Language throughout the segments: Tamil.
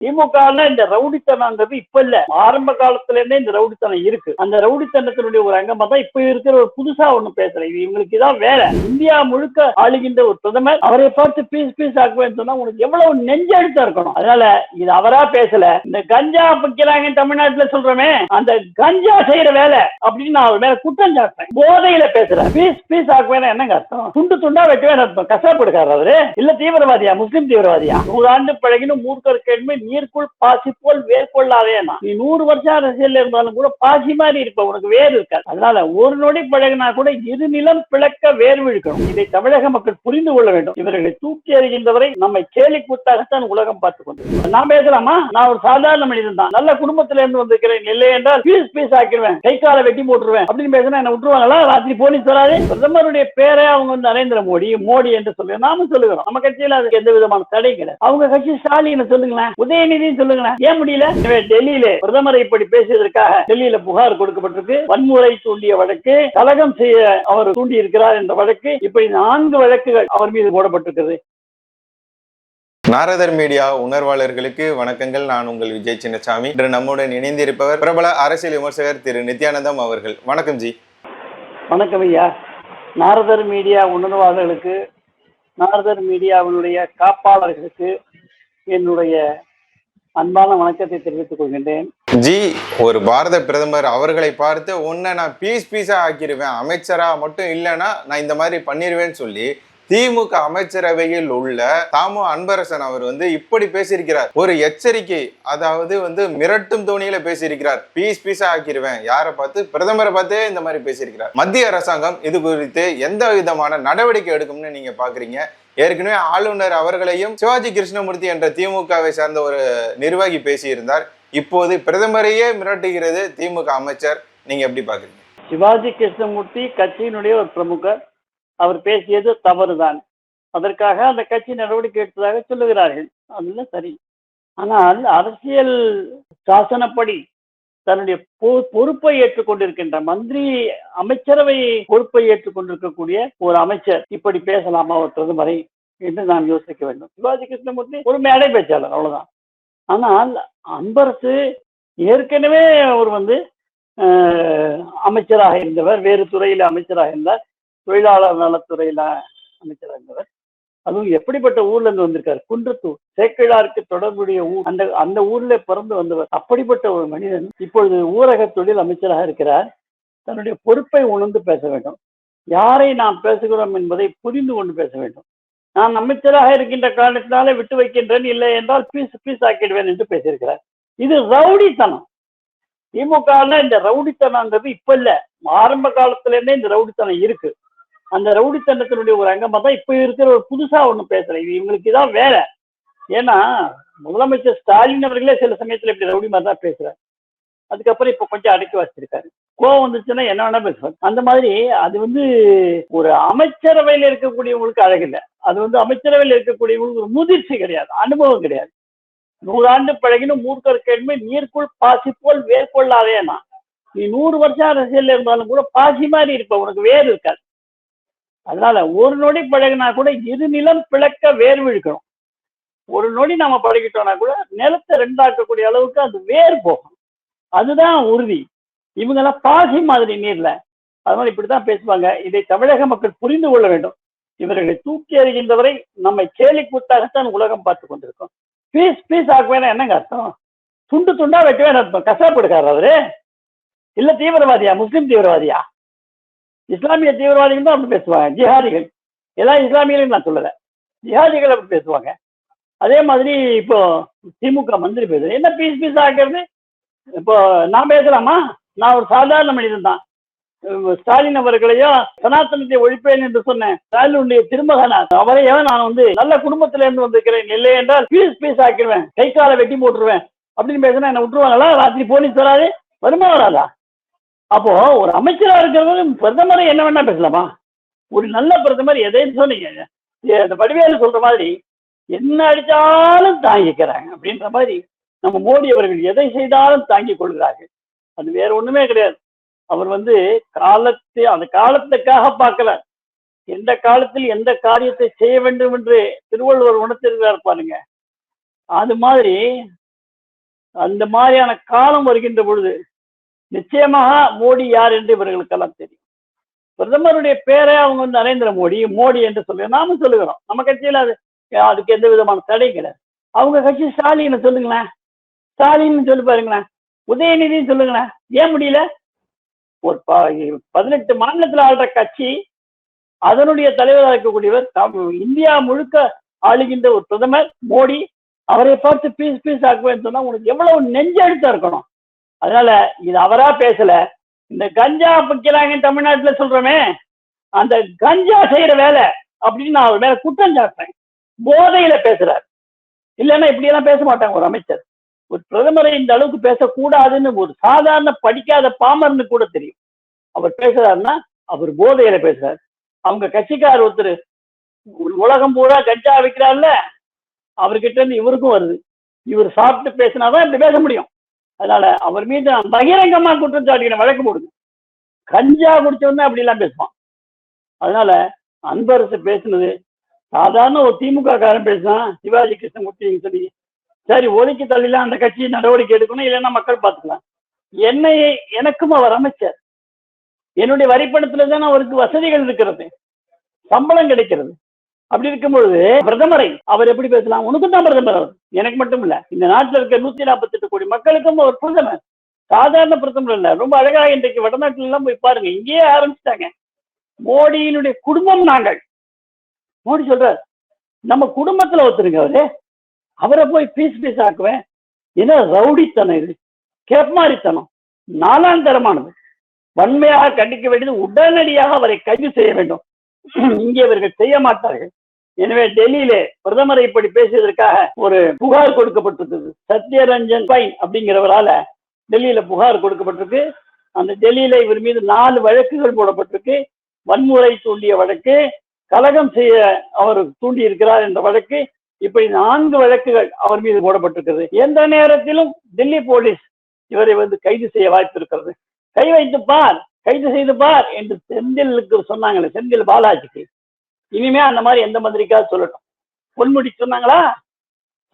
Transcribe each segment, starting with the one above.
திமுக இந்த ரவுடித்தனங்கிறது இப்ப இல்ல. ஆரம்ப காலத்துல இருந்தே இந்த ரவுடித்தனம் இருக்கு. அந்த ரவுடித்தனத்தினுடைய ஒரு அங்கமா தான் இப்ப இருக்கிற ஒரு புதுசா ஒண்ணு பேசுறேன். இது இவங்களுக்கு இதான் வேலை இந்தியா முழுக்க ஆளுகின்ற ஒரு பிரதமர் அவரை பார்த்து பீஸ் பீஸ் ஆக்குவேன்னு சொன்னா உனக்கு எவ்வளவு நெஞ்செழுத்தம் இருக்கணும். அதனால இது அவரா பேசல. இந்த கஞ்சா பிக்கிறாங்க தமிழ்நாட்டுல சொல்றோமே அந்த கஞ்சா செய்யற வேலை அப்படின்னு நான் அவர் மேல குற்றம் சாட்டுறேன். போதையில பேசுறேன். பீஸ் பீஸ் ஆக்குவேன் என்னங்க அர்த்தம்? துண்டு துண்டா வெட்டவே அர்த்தம். கஷ்டப்படுக்காரு அவரு. இல்ல தீவிரவாதியா? முஸ்லிம் தீவிரவாதியா? நூறாண்டு பழகினும் மூர்க்கர் கேள்வி நீர்க்குள் பாசி போல் வேர் கொள்ளாதேனா நீ நூறு வருஷம் அரசியல் இருந்தாலும் கூட பாசி மாதிரி இருப்ப உனக்கு வேர் இருக்காது. அதனால ஒரு நொடி பழகினா கூட இரு நிலம் பிளக்க வேர் விழுக்கணும். இதை தமிழக மக்கள் புரிந்து கொள்ள வேண்டும். இவர்களை தூக்கி எறிகின்றவரை நம்மை கேலி கூத்தாகத்தான் உலகம் பார்த்துக் கொண்டு நான் பேசலாமா நான் ஒரு சாதாரண மனிதன் தான். நல்ல குடும்பத்தில இருந்து வந்திருக்கிறேன். இல்லை என்றால் பீஸ் பீஸ் ஆக்கிடுவேன் கை காலை வெட்டி போட்டுருவேன். அப்படின்னு பேசினா என்ன விட்டுருவாங்களா? ராத்திரி போலீஸ் வராது. பிரதமருடைய பேரை அவங்க வந்து நரேந்திர மோடி மோடி என்று சொல்லுங்க நாமும் சொல்லுகிறோம். நம்ம கட்சியில அதுக்கு எந்த விதமான தடை கிடையாது. அவங்க கட்சி ஸ்டாலின் சொல்லுங்களேன். உதயநிதினு சொல்லுங்களேன் ஏன் முடியல? டெல்லியில பிரதமரை இப்படி பேசியதற்காக டெல்லியில புகார் கொடுக்கப்பட்டிருக்கு. வன்முறை தூண்டிய வழக்கு கலகம் செய்ய அவர் தூண்டி இருக்கிறார் என்ற வழக்கு இப்படி நான்கு வழக்குகள் அவர் மீது போடப்பட்டிருக்கிறது. நாரதர் மீடியா உணர்வாளர்களுக்கு வணக்கங்கள். நான் உங்கள் விஜய் சின்னசாமி. இன்று நம்முடன் இணைந்திருப்பவர் பிரபல அரசியல் விமர்சகர் திரு நித்யானந்தம் அவர்கள். வணக்கம் ஜி. வணக்கம் ஐயா. நாரதர் மீடியா உணர்வாளர்களுக்கு நாரதர் மீடியாவினுடைய காப்பாளர்களுக்கு என்னுடைய அன்பான வணக்கத்தை தெரிவித்துக் கொள்கின்றேன். ஜி ஒரு பாரத பிரதமர் அவர்களை பார்த்து உன்னை நான் பீஸ் பீஸா ஆக்கிடுவேன் அமைச்சரா மட்டும் இல்லைன்னா நான் இந்த மாதிரி பண்ணிடுவேன்னு சொல்லி திமுக அமைச்சரவையில் உள்ள தாமோ அன்பரசன் அவர் வந்து இப்படி பேசியிருக்கிறார். ஒரு எச்சரிக்கை அதாவது வந்து மிரட்டும் தோணியில பேசியிருக்கிறார். பீஸ் பீஸா ஆக்கிடுவேன் யாரை பார்த்து? பிரதமரை பார்த்தே இந்த மாதிரி பேசியிருக்கிறார். மத்திய அரசாங்கம் இது குறித்து எந்த விதமான நடவடிக்கை எடுக்கும்னு நீங்க பாக்குறீங்க? ஏற்கனவே ஆளுநர் அவர்களையும் சிவாஜி கிருஷ்ணமூர்த்தி என்ற திமுகவை சார்ந்த ஒரு நிர்வாகி பேசியிருந்தார். இப்போது பிரதமரையே மிரட்டுகிறது திமுக அமைச்சர். நீங்க எப்படி பாக்குறீங்க? சிவாஜி கிருஷ்ணமூர்த்தி கட்சியினுடைய ஒரு பிரமுகர். அவர் பேசியது தவறுதான். அதற்காக அந்த கட்சி நடவடிக்கை எடுத்ததாக சொல்லுகிறார்கள். அதுல சரி. ஆனால் அரசியல் சாசனப்படி தன்னுடைய பொ- பொறுப்பை ஏற்றுக்கொண்டிருக்கின்ற மந்திரி அமைச்சரவை பொறுப்பை ஏற்றுக்கொண்டிருக்கக்கூடிய ஒரு அமைச்சர் இப்படி பேசலாமா ஒரு வரை என்று நாம் யோசிக்க வேண்டும். சிவாஜி கிருஷ்ணமூர்த்தி ஒரு மேடை பேச்சாளர் அவ்வளவுதான். ஆனால் அன்பரசு ஏற்கனவே அவர் வந்து அமைச்சராக இருந்தவர் வேறு துறையில் அமைச்சராக இருந்தார் தொழிலாளர் நலத்துறையில அமைச்சராக இருந்தவர். அதுவும் எப்படிப்பட்ட ஊர்ல இருந்து வந்திருக்காரு? குன்றத்தூர். சேக்கிழாருக்கு தொடர்புடைய ஊர். அந்த அந்த ஊர்ல பிறந்து வந்தவர். அப்படிப்பட்ட ஒரு மனிதன் இப்பொழுது ஊரக தொழில் அமைச்சராக இருக்கிறார். தன்னுடைய பொறுப்பை உணர்ந்து பேச வேண்டும். யாரை நாம் பேசுகிறோம் என்பதை புரிந்து கொண்டு பேச வேண்டும். நான் அமைச்சராக இருக்கின்ற காரணத்தினாலே விட்டு வைக்கின்றேன். இல்லை என்றால் பீஸ் பீஸ் ஆக்கிடுவேன் என்று பேசியிருக்கிறார். இது ரவுடித்தனம். திமுக இந்த ரவுடித்தனம்ன்றது இப்ப இல்ல. ஆரம்ப காலத்துல இருந்தே இந்த ரவுடித்தனம் இருக்கு. அந்த ரவுடித்தனத்தினுடைய ஒரு அங்கமா தான் இப்ப இருக்கிற ஒரு புதுசா ஒண்ணு பேசுறேன். இது இவங்களுக்கு இதான் வேலை. ஏன்னா முதலமைச்சர் ஸ்டாலின் அவர்களே சில சமயத்துல இப்படி ரவுடி மாதிரி தான் பேசுறாரு. அதுக்கப்புறம் இப்ப கொஞ்சம் அடக்கி வச்சிருக்காரு. கோவம் வந்துச்சுன்னா என்ன வேணா பேசுவாங்க அந்த மாதிரி அது வந்து ஒரு அமைச்சரவையில் இருக்கக்கூடியவங்களுக்கு அழகில்ல அது வந்து அமைச்சரவையில் இருக்கக்கூடியவங்களுக்கு ஒரு முதிர்ச்சி கிடையாது. அனுபவம் கிடையாது. நூறாண்டு பழகினும் மூர்க்கர் கேள்வி நீர்க்குள் பாசி போல் வேர்கொள்ளாதேனா நீ நூறு வருஷம் அரசியல் இருந்தாலும் கூட பாசி மாதிரி இருப்ப. உனக்கு வேர் இருக்காது. அதனால ஒரு நொடி பழகினா கூட இரு நிலம் பிளக்க வேர் விழுக்கணும். ஒரு நொடி நாம பழகிட்டோம்னா கூட நிலத்தை ரெண்டாக்கக்கூடிய அளவுக்கு அது வேர் போகும். அதுதான் உறுதி. இவங்க எல்லாம் பாசி மாதிரி நீர்ல. அதனால இப்படித்தான் பேசுவாங்க. இதை தமிழக மக்கள் புரிந்து கொள்ள வேண்டும். இவர்களை தூக்கி எறிகின்றவரை நம்மை கேலி கூத்தாகத்தான் உலகம் பார்த்து கொண்டிருக்கோம். பீஸ் பீஸ் ஆக்குவேனா என்னங்க அர்த்தம்? துண்டு துண்டா வைக்கவே அர்த்தம். கசாப்படுக்காரு அவரு. இல்ல தீவிரவாதியா? முஸ்லிம் தீவிரவாதியா? இஸ்லாமிய தீவிரவாதிகள் தான் அப்படி பேசுவாங்க ஜிஹாதிகள். எல்லாம் இஸ்லாமியர்கள் நான் சொல்லலை. ஜிஹாதிகள் அப்படி பேசுவாங்க. அதே மாதிரி இப்போ திமுக மந்திரி பேசுறது என்ன பீஸ் பீஸ் ஆகிறது இப்போ நான் பேசலாமா? நான் ஒரு சாதாரண மனிதன் தான். ஸ்டாலின் அவர்களையும் சனாத்தனத்தை ஒழிப்பேன் என்று சொன்னேன் ஸ்டாலினுடைய திருமகனார் அவரையும் நான் வந்து நல்ல குடும்பத்தில இருந்து வந்திருக்கிறேன்? இல்லை என்றால் பீஸ் பீஸ் ஆக்கிடுவேன். கை காலை வெட்டி போட்டுருவேன். அப்படின்னு பேசினா என்ன விட்டுருவாங்களா? ராத்திரி போலீஸ் வராது. வருமா வராதா? அப்போ ஒரு அமைச்சரா இருக்கிறவங்க பிரதமரை என்ன வேணா பேசலாமா? ஒரு நல்ல பிரதமர் எதைன்னு சொன்னீங்க. அந்த வடிவேலு சொல்ற மாதிரி என்ன அடித்தாலும் தாங்கிக்கிறாங்க அப்படின்ற மாதிரி நம்ம மோடி அவர்கள் எதை செய்தாலும் தாங்கிக் கொள்கிறார்கள். அது வேற ஒண்ணுமே கிடையாது. அவர் வந்து காலத்தை அந்த காலத்துக்காக பார்க்கல. எந்த காலத்தில் எந்த காரியத்தை செய்ய வேண்டும் என்று திருவள்ளுவர் உணர்த்திருக்கிறார் பாருங்க. அது மாதிரி அந்த மாதிரியான காலம் வருகின்ற பொழுது நிச்சயமாக மோடி யார் என்று இவர்களுக்கெல்லாம் தெரியும். பிரதமருடைய பேரை அவங்க வந்து நரேந்திர மோடி மோடி என்று சொல்லுங்க நாம சொல்லுகிறோம். நம்ம கட்சியில அது அதுக்கு எந்த விதமான தடையும் கிடையாது. அவங்க கட்சி ஸ்டாலின்னு சொல்லுங்களேன். ஸ்டாலின் சொல்லி பாருங்களேன். உதயநிதினு சொல்லுங்களேன். ஏன் முடியல? ஒரு ப- பதினெட்டு மாநிலத்தில் ஆள்ற கட்சி அதனுடைய தலைவராக இருக்கக்கூடியவர் இந்தியா முழுக்க ஆளுகின்ற ஒரு பிரதமர் மோடி அவரை பார்த்து பீஸ் பீஸ் ஆக்குவேன்னு சொன்னா உனக்கு எவ்வளவு நெஞ்செழுத்தம் இருக்கணும்? அதனால இது அவரா பேசல. இந்த கஞ்சா பிக்கிறாங்க தமிழ்நாட்டுல சொல்றோமே அந்த கஞ்சா செய்யற வேலை அப்படின்னு நான் அவர் மேல குற்றம் சாட்டுறேன். போதையில பேசுறாரு. இல்லைன்னா இப்படி எல்லாம் பேச மாட்டாங்க ஒரு அமைச்சர். ஒரு பிரதமரை இந்த அளவுக்கு பேசக்கூடாதுன்னு ஒரு சாதாரண படிக்காத பாமர்னு கூட தெரியும். அவர் பேசுறாருன்னா அவர் போதையில பேசுறாரு. அவங்க கட்சிக்கார் ஒருத்தர் உலகம் பூரா கஞ்சா வைக்கிறாருல்ல அவர்கிட்ட இருந்து இவருக்கும் வருது. இவர் சாப்பிட்டு பேசினாதான் இப்படி பேச முடியும். அதனால அவர் மீது நான் பகிரங்கமா குற்றம் சாட்டிக்கிறேன் வழக்கு போடுங்க கஞ்சா குடிச்சவன் அப்படி எல்லாம் பேசுவான். அதனால அன்பரசு பேசுனது சாதாரண ஒரு திமுக காரன் பேசுனான் சிவாஜி கிருஷ்ணமூர்த்தின்னு சொல்லி. சரி ஒதுக்கி தள்ளிலாம் அந்த கட்சி நடவடிக்கை எடுக்கணும் இல்லைன்னா மக்கள் பார்த்துக்கலாம். என்னை எனக்கும் அவர் அமைச்சர். என்னுடைய வரிப்பணத்துல தான் அவருக்கு வசதிகள் இருக்கிறது. சம்பளம் கிடைக்கிறது. அப்படி இருக்கும் பொழுது பிரதமரை அவர் எப்படி பேசலாம்? உனக்கும் தான் பிரதமர் அவர். எனக்கு மட்டும் இல்ல. இந்த நாட்டில் இருக்க நூத்தி நாற்பத்தி எட்டு கோடி மக்களுக்கும் அவர் பிரதமர். சாதாரண பிரதமர் இல்ல. ரொம்ப அழகா இன்றைக்கு வடநாட்டுல எல்லாம் போய் பாருங்க. இங்கேயே ஆரம்பிச்சிட்டாங்க. மோடியினுடைய குடும்பம் நாங்கள். மோடி சொல்றார் நம்ம குடும்பத்துல ஒருத்தருங்க அவரு. அவரை போய் பீஸ் பீஸ் ஆக்குவேன். என்ன ரவுடித்தனம் இது. கேப்மாரித்தனம். நாலாம் தரமானது. வன்மையாக கண்டிக்க வேண்டியது உடனடியாக அவரை கைது செய்ய வேண்டும். இங்கே இவர்கள் செய்ய மாட்டார்கள். எனவே டெல்லியிலே பிரதமரை இப்படி பேசியதற்காக ஒரு புகார் கொடுக்கப்பட்டிருக்கிறது சத்யரஞ்சன் பைன் அப்படிங்கிறவரால டெல்லியில புகார் கொடுக்கப்பட்டிருக்கு. அந்த டெல்லியில இவர் மீது நாலு வழக்குகள் போடப்பட்டிருக்கு. வன்முறை தூண்டிய வழக்கு கலகம் செய்ய அவர் தூண்டி இருக்கிறார் என்ற வழக்கு இப்படி நான்கு வழக்குகள் அவர் மீது போடப்பட்டிருக்கிறது. எந்த நேரத்திலும் டெல்லி போலீஸ் இவரை வந்து கைது செய்ய வாய்ப்பு இருக்கிறது கை வைத்து பார் கைது செய்து பார் என்று செந்திலுக்கு சொன்னாங்களே செந்தில் பாலாஜிக்கு. இனிமே அந்த மாதிரி எந்த மந்திரிக்கா சொல்லட்டும். பொன்முடி சொன்னாங்களா?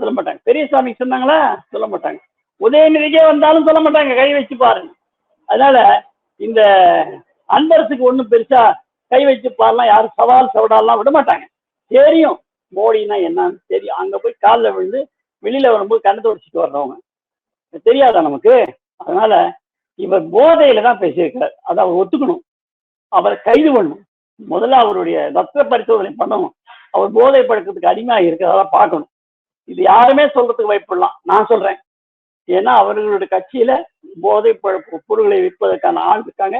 சொல்ல மாட்டாங்க. பெரியசாமி சொன்னாங்களா? சொல்ல மாட்டாங்க. உதயநிதிக்கே வந்தாலும் சொல்ல மாட்டாங்க. கை வச்சு பாருங்க. அதனால இந்த அன்பரசுக்கு ஒண்ணும் பெருசா கை வச்சு பாருலாம் யாரும் சவால் சவடாலாம் விட மாட்டாங்க. தெரியும். மோடினா என்னன்னு தெரியும். அங்க போய் காலில் விழுந்து வெளியில வரும்போது கண்ணத்தை உடிச்சிட்டு வர்றவங்க. தெரியாதா நமக்கு? அதனால இவர் போதையில தான் பேசியிருக்கார் அதை அவர் ஒத்துக்கணும். அவரை கைது பண்ணணும். முதல்ல அவருடைய ரத்த பரிசோதனை பண்ணணும். அவர் போதை பழக்கத்துக்கு அடிமையாக இருக்கிறதா பார்க்கணும். இது யாருமே சொல்றதுக்கு வாய்ப்பிடலாம் நான் சொல்றேன். ஏன்னா அவர்களுடைய கட்சியில போதை பழப்பு பொருட்களை விற்பதற்கான ஆள் இருக்காங்க.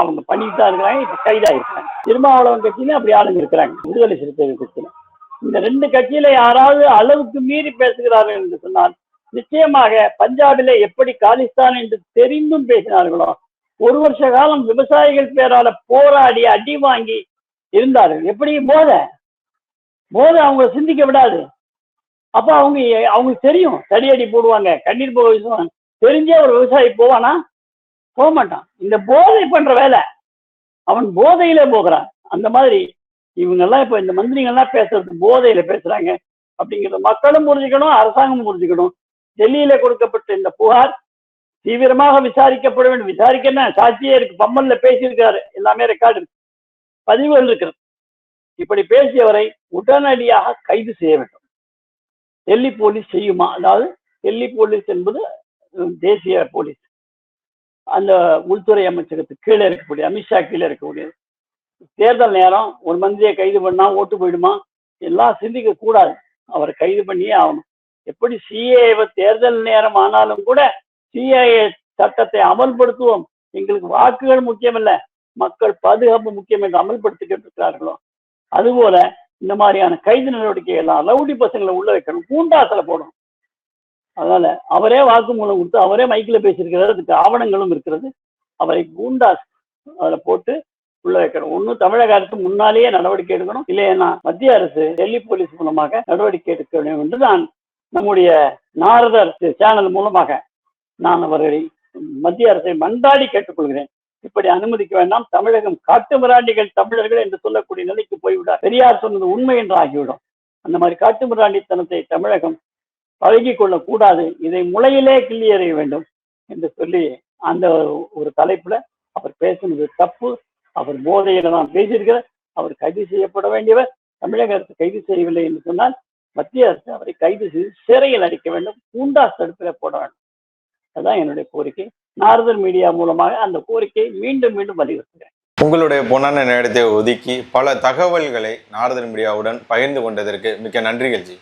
அவங்க பண்ணிட்டு தான் இருக்கிறாங்க. இப்ப கைதா இருக்காங்க திருமாவளவன் கட்சியில அப்படி ஆளுங்க இருக்கிறாங்க. விடுதலை சிறுத்தைகள் கட்சியில. இந்த ரெண்டு கட்சியில யாராவது அளவுக்கு மீறி பேசுகிறார்கள் என்று சொன்னால் நிச்சயமாக பஞ்சாபிலே எப்படி காலிஸ்தான் என்று தெரிந்தும் பேசினார்களோ ஒரு வருஷ காலம் விவசாயிகள் பேரால போராடி அடி வாங்கி இருந்தார்கள். எப்படி? போத போதை அவங்கள சிந்திக்க விடாது. அப்ப அவங்க அவங்களுக்கு தெரியும். தடியடி போடுவாங்க கண்ணீர் போக வீசுவாங்க தெரிஞ்சே ஒரு விவசாயி போவானா? போக மாட்டான் இந்த போதை பண்ற வேலை. அவன் போதையிலே போகிறான். அந்த மாதிரி இவங்கெல்லாம் இப்ப இந்த மந்திரிகள்லாம் பேசுறது போதையில பேசுறாங்க. அப்படிங்கிறது மக்களும் புரிஞ்சுக்கணும் அரசாங்கமும் புரிஞ்சுக்கணும். டெல்லியில கொடுக்கப்பட்ட இந்த புகார் தீவிரமாக விசாரிக்கப்பட வேண்டும். விசாரிக்க என்ன? சாட்சியே இருக்கு. பம்மல்ல பேசியிருக்காரு எல்லாமே ரெக்கார்டு இருக்கு. பதிவுகள் இருக்கிறது. இப்படி பேசியவரை உடனடியாக கைது செய்ய வேண்டும். டெல்லி போலீஸ் செய்யுமா? அதாவது டெல்லி போலீஸ் என்பது தேசிய போலீஸ். அந்த உள்துறை அமைச்சகத்துக்கு கீழே இருக்கக்கூடிய அமித்ஷா கீழே இருக்கக்கூடியது தேர்தல் நேரம் ஒரு மந்திரியை கைது பண்ணா ஓட்டு போயிடுமா? எல்லாம் சிந்திக்க கூடாது. அவரை கைது பண்ணியே ஆகணும். எப்படி சிஏவை தேர்தல் நேரம் ஆனாலும் கூட சிஐஏ சட்டத்தை அமல்படுத்துவோம். எங்களுக்கு வாக்குகள் முக்கியமல்ல. மக்கள் பாதுகாப்பு முக்கியம் என்று அமல்படுத்திக்கிட்டு இருக்கிறார்களோ? அதுபோல இந்த மாதிரியான கைது நடவடிக்கை எல்லாம் லவுடி பசங்களை உள்ள வைக்கணும். கூண்டாசல போடணும். அதனால அவரே வாக்குமூலம் கொடுத்து அவரே மைக்கில் பேசியிருக்கிறார். அதுக்கு ஆவணங்களும் இருக்கிறது. அவரை கூண்டாஸ் அதில் போட்டு உள்ள வைக்கணும். ஒன்றும் தமிழக அரசு முன்னாலேயே நடவடிக்கை எடுக்கணும். இல்லையா மத்திய அரசு டெல்லி போலீஸ் மூலமாக நடவடிக்கை எடுக்க வேண்டும் என்று நான் நம்முடைய நாரதர் சேனல் மூலமாக நான் அவர்களை மத்திய அரசை மன்றாடி கேட்டுக்கொள்கிறேன். இப்படி அனுமதிக்க வேண்டாம். தமிழகம் காட்டு மிராண்டிகள் தமிழர்கள் என்று சொல்லக்கூடிய நிலைக்கு போய்விட பெரியார் சொன்னது உண்மை என்று ஆகிவிடும். அந்த மாதிரி காட்டு மிராண்டித்தனத்தை தமிழகம் பழகி கொள்ளக்கூடாது. இதை முளையிலே கிள்ளி எறிய வேண்டும் என்று சொல்லி அந்த ஒரு தலைப்புல அவர் பேசுனது தப்பு. அவர் போதையில தான் பேசியிருக்கிறார். அவர் கைது செய்யப்பட வேண்டியவர் தமிழக அரசு கைது செய்யவில்லை என்று சொன்னால் மத்திய அரசு அவரை கைது செய்து சிறையில் அடிக்க வேண்டும். கூண்டா தடுப்பில் போட வேண்டும். அதுதான் என்னுடைய கோரிக்கை. நாரதர் மீடியா மூலமாக அந்த கோரிக்கையை மீண்டும் மீண்டும் வலியுறுத்துகிறேன். உங்களுடைய பொன்னான நேரத்தை ஒதுக்கி பல தகவல்களை நாரதன் மீடியாவுடன் பகிர்ந்து கொண்டதற்கு மிக்க நன்றிகள் ஜி.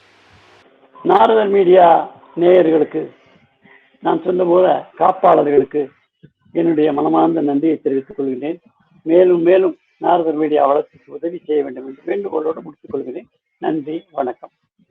நாரதர் மீடியா நேயர்களுக்கு நான் சொன்ன போல காப்பாளர்களுக்கு என்னுடைய மனமார்ந்த நன்றியை தெரிவித்துக் கொள்கிறேன். மேலும் மேலும் நாரதர் மீடியா வளர்ச்சிக்கு உதவி செய்ய வேண்டும் என்று வேண்டுகோளோடு முடித்துக் கொள்கிறேன். நன்றி வணக்கம்.